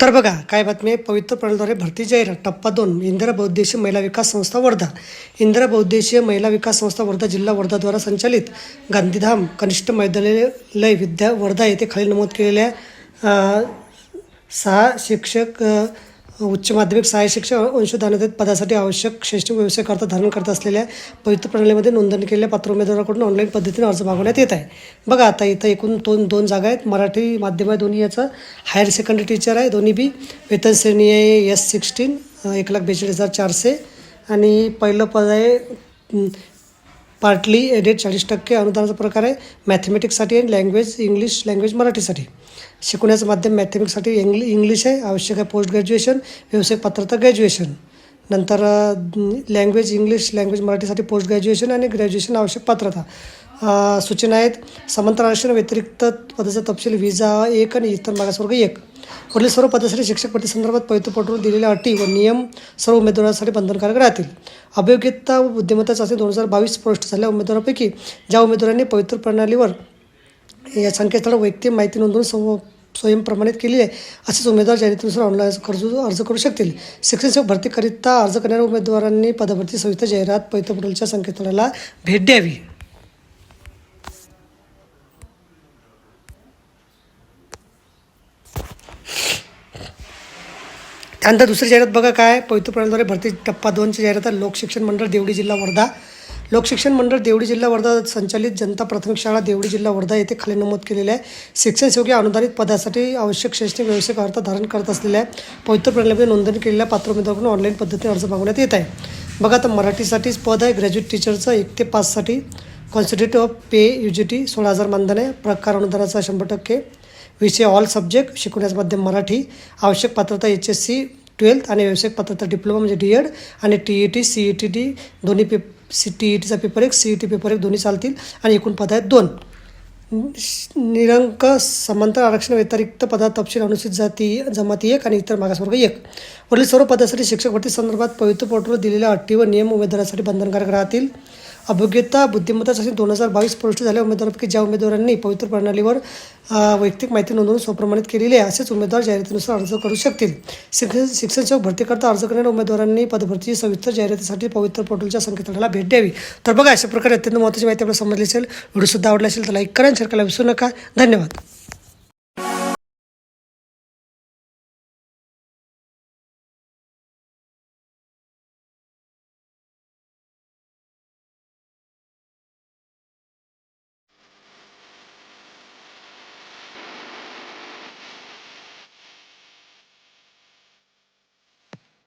तर बघा काय बातमी आहे? पवित्र प्रणालीद्वारे भरती जाहिरात टप्पा दोन इंदिरा बहुद्देशीय महिला विकास संस्था वर्धा. इंदिरा बहुद्देशीय महिला विकास संस्था वर्धा जिल्हा वर्धाद्वारा संचालित गांधीधाम कनिष्ठ विद्यालय विद्या वर्धा येथे खाली नमूद केलेल्या सहा शिक्षक उच्च माध्यमिक सहाय्यक शिक्षक अंशदानाधित पदासाठी आवश्यक शैक्षणिक व्यवसायकर्ता धारण करत असलेल्या पवित्र प्रणालीमध्ये नोंदणी केलेल्या पात्र उमेदवाराकडून ऑनलाईन पद्धतीने अर्ज मागवण्यात येत आहे. बघा आता इथं एकूण दोन दोन जागा आहेत. मराठी माध्यम आहे दोन्ही याचं. हायर सेकंडरी टीचर आहे दोन्ही बी. वेतन श्रेणी आहे एस सिक्स्टीन एक लाख बेचाळीस हजार चारशे. आणि पहिलं पद आहे पार्टली एडेड चाळीस टक्के अनुदानाचा प्रकार आहे. मॅथमॅटिक्ससाठी आणि लँग्वेज इंग्लिश लँग्वेज मराठीसाठी. शिकवण्याचं माध्यम मॅथमॅटिक्ससाठी इंग्लि इंग्लिश आहे. आवश्यक आहे पोस्ट ग्रॅज्युएशन व्यावसायिक पात्रता ग्रॅज्युएशन. नंतर लँग्वेज इंग्लिश लँग्वेज मराठीसाठी पोस्ट ग्रॅज्युएशन आणि ग्रॅज्युएशन आवश्यक पात्रता. सूचना आहेत. समांतर आरक्षण व्यतिरिक्त पदाचा तपशील विजा एक आणि इतर मागासवर्ग एक. वरील सर्व पदासाठी शिक्षक भरती संदर्भात पवित्र दिलेल्या अटी व नियम सर्व उमेदवारांसाठी बंधनकारक राहतील. अभियोग्यता व बुद्धिमत्ता चाचणी दोन हजार बावीस स्पष्ट झालेल्या उमेदवारांपैकी ज्या उमेदवारांनी पवित्र प्रणालीवर या संकेतस्थळ वैयक्तिक माहिती नोंदवून सव स्वयंप्रमाणित केली आहे असेच उमेदवार जाहिरातीनुसार ऑनलाईन कर्ज अर्ज करू शकतील. शिक्षण सेवक भरतीकरिता अर्ज करणाऱ्या उमेदवारांनी पदभरती सविस्तर जाहिरात पवित्र पोर्टलच्या संकेतस्थळाला भेट द्यावी. त्यानंतर दुसरी जाहिरात बघा काय? पवित्र प्रणालीद्वारे भरती टप्पा दोनची जाहिरात आहे. लोकशिक्षण मंडळ देवडी जिल्हा वर्धा. लोकशिक्षण मंडळ देवडी जिल्हा वर्धा संचालित जनता प्राथमिक शाळा देवडी जिल्हा वर्धा येथे खाली नमूद केलेले आहे. शिक्षण सेवकी अनुदानित पदासाठी आवश्यक शैक्षणिक व्यावसायिक अर्थ धारण करत असलेल्या पवित्र प्रणालीमध्ये नोंदणी केलेल्या पात्र उमेदवाराकडून ऑनलाईन पद्धतीने अर्ज मागवण्यात येत आहे. बघा आता मराठीसाठीच पद आहे. ग्रॅज्युएट टीचरचं एक ते पाचसाठी constitute of pay U G T सोळा हजार मानधन आहे. प्रकार अनुदानाचा शंभर टक्के. विषय ऑल सब्जेक्ट शिकवण्याचं माध्यम मराठी. आवश्यक पात्रता एच एस सी ट्वेल्थ आणि व्यावसायिक पात्रता डिप्लोमा म्हणजे डी एड आणि T E T C E T T दोन्ही पे सी टी ई टीचा पेपर एक सी ई टी पेपर एक दोन्ही चालतील. आणि एकूण पद आहेत दोन. निरंक समांतर आरक्षण व्यतिरिक्त पदा तपशील अनुसूचित जाती जमाती एक आणि इतर मागासवर्ग एक. वरील सर्व पदासाठी शिक्षक भरती संदर्भात पवित्र पोर्टलवर दिलेल्या अटी व नियम उमेदवारासाठी बंधनकारक राहतील. अभोग्यता बुद्धिमत्ता चाचणी दोन हजार बावीस प्रविष्ट झाल्या उमेदवारांपैकी ज्या उमेदवारांनी पवित्र प्रणालीवर वैयक्तिक माहिती नोंदवून स्वप्रमाणित केलेली आहे असेच उमेदवार जाहिरातीनुसार अर्ज करू शकतील. शिक्षण शिक्षण सेवक भरतीकरता अर्ज करणाऱ्या उमेदवारांनी पदभरतीची सविस्तर जाहिरातीसाठी पवित्र पोर्टलच्या संकेतस्थळाला भेट द्यावी. तर बघा अशा प्रकारे अत्यंत महत्त्वाची माहिती आपल्याला समजली असेल व्हिडिओसुद्धा आवडला असेल तर लाईक करा आणि शेअर करायला विसरू नका. धन्यवाद.